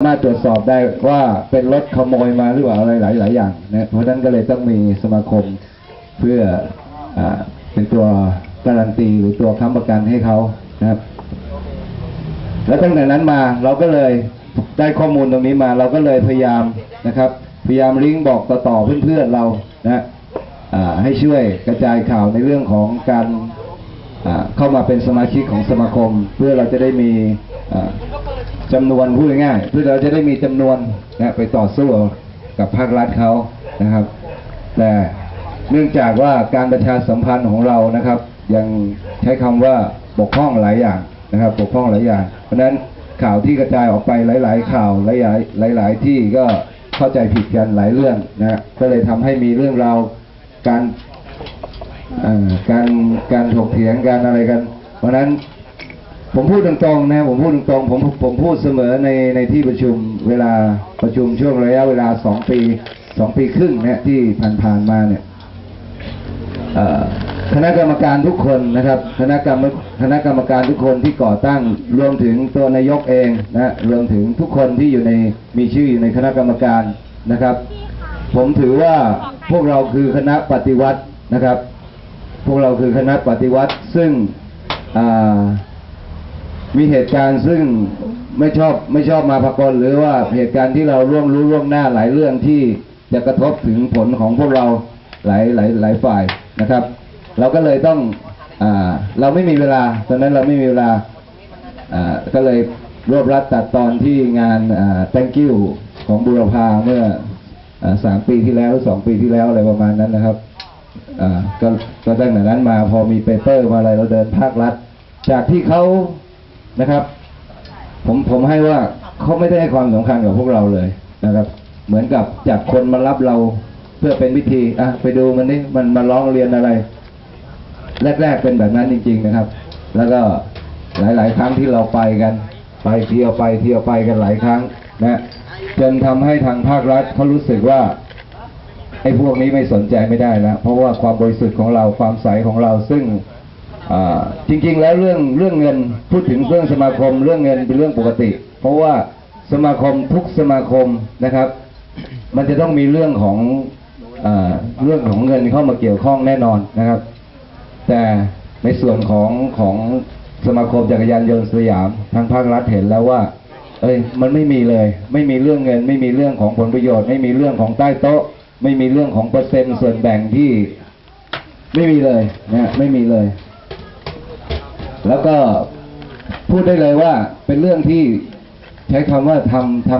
สามาตรวจสอบได้ว่าเป็นรถขโมยมาหรือเปล่าอะไรหลายหลายอย่างนะเพราะฉะนั้นก็เลยต้องมีสมาคมเพื่ออเป็นตัวการันตีหรือตัวค้ำประกันให้เขานะครับ แล้วตั้งแต่นั้นมาเราก็เลยได้ข้อมูลตรงนี้มาเราก็เลยพยายามนะครับ พยายามลิงก์บอกต่อ ๆ เพื่อน ๆ เรานะให้ช่วยกระจายข่าวในเรื่องของการเข้ามาเป็นสมาชิกของสมาคม เพื่อเราจะได้มี อ่าจำนวนพูดง่ายๆเพื่อเราจะได้มีจำนวนนะไปต่อสู้กับภาครัฐเขานะครับ แต่เนื่องจากว่าการประชาสัมพันธ์ของเรานะครับ ยังใช้คำว่าบกพร่องหลายอย่างนะครับบกพร่องหลายอย่าง เพราะนั้นข่าวที่กระจายออกไปหลาย ๆ ข่าวหลายๆหลาย ๆ ที่ก็เข้าใจผิดกันหลายเรื่องนะก็เลยทำให้มีเรื่องราวการการการถกเถียงการอะไรกัน เพราะนั้น ผมพูดตรงๆนะผมพูดตรงๆผมผมพูดเสมอในในที่ประชุมเวลาประชุมช่วงระยะเวลาสองปีสองปีครึ่งเนี่ยที่ผ่านๆมาเนี่ยคณะกรรมการทุกคนนะครับ คณะกรรมคณะกรรมการทุกคนที่ก่อตั้งรวมถึงตัวนายกเองนะรวมถึงทุกคนที่อยู่ในมีชื่ออยู่ในคณะกรรมการนะครับ ผมถือว่าพวกเราคือคณะปฏิวัตินะครับ พวกเราคือคณะปฏิวัติซึ่งอ่า มีเหตุการณ์ซึ่งไม่ชอบไม่ชอบมาพากลหรือว่าเหตุการณ์ที่เราร่วงรู้ล่วงหน้าหลายเรื่องที่จะกระทบถึงผลของพวกเราหลายหลายหลายฝ่ายนะครับ เราก็เลยต้องอเราไม่มีเวลาตอนนั้นเราไม่มีเวลาก็เลยรวบรัดตัดตอนที่งาน thank you ของบุรพาเมื่ออสามปีที่แล้วสองปีที่แล้วอะไรประมาณนั้นนะครับก็ก็ตั้งแต่นั้นมาพอมีเปเปอร์มาอะไรเราเดินภาครัฐ จากที่เขา นะครับ ผมผมให้ว่าเขาไม่ได้ให้ความสำคัญกับพวกเราเลยนะครับ เหมือนกับจัดคนมารับเราเพื่อเป็นวิธีอะไปดูมันนี่มันมาร้องเรียนอะไร แรก ๆเป็นแบบนั้นจริง ๆนะครับ แล้วก็หลาย ๆ ครั้งที่เราไปกัน ไปเที่ยวไปเที่ยวไปกันหลายครั้งนะจนทำให้ทางภาครัฐเขารู้สึกว่าไอ้พวกนี้ไม่สนใจไม่ได้แล้วเพราะว่าความบริสุทธิ์ของเราความใสของเราซึ่ง จริงๆแล้วเรื่องเรื่องเงินพูดถึงเรื่องสมาคม เรื่องเงินเป็นเรื่องปกติ เพราะว่าสมาคมทุกสมาคมนะครับ มันจะต้องมีเรื่องของอเรื่องของเงินเข้ามาเกี่ยวข้องแน่นอนนะครับ แต่ในส่วนของของสมาคมจักรยานยนต์สยามทางภาครัฐเห็นแล้วว่า เอ้ยมันไม่มีเลย ไม่มีเรื่องเงิน ไม่มีเรื่องของผลประโยชน์ ไม่มีเรื่องของใต้โต๊ะ ไม่มีเรื่องของเปอร์เซ็นต์ส่วนแบ่งที่ ไม่มีเลยนะไม่มีเลย แล้วก็พูดได้เลยว่าเป็นเรื่องที่ใช้คำว่าทำทำ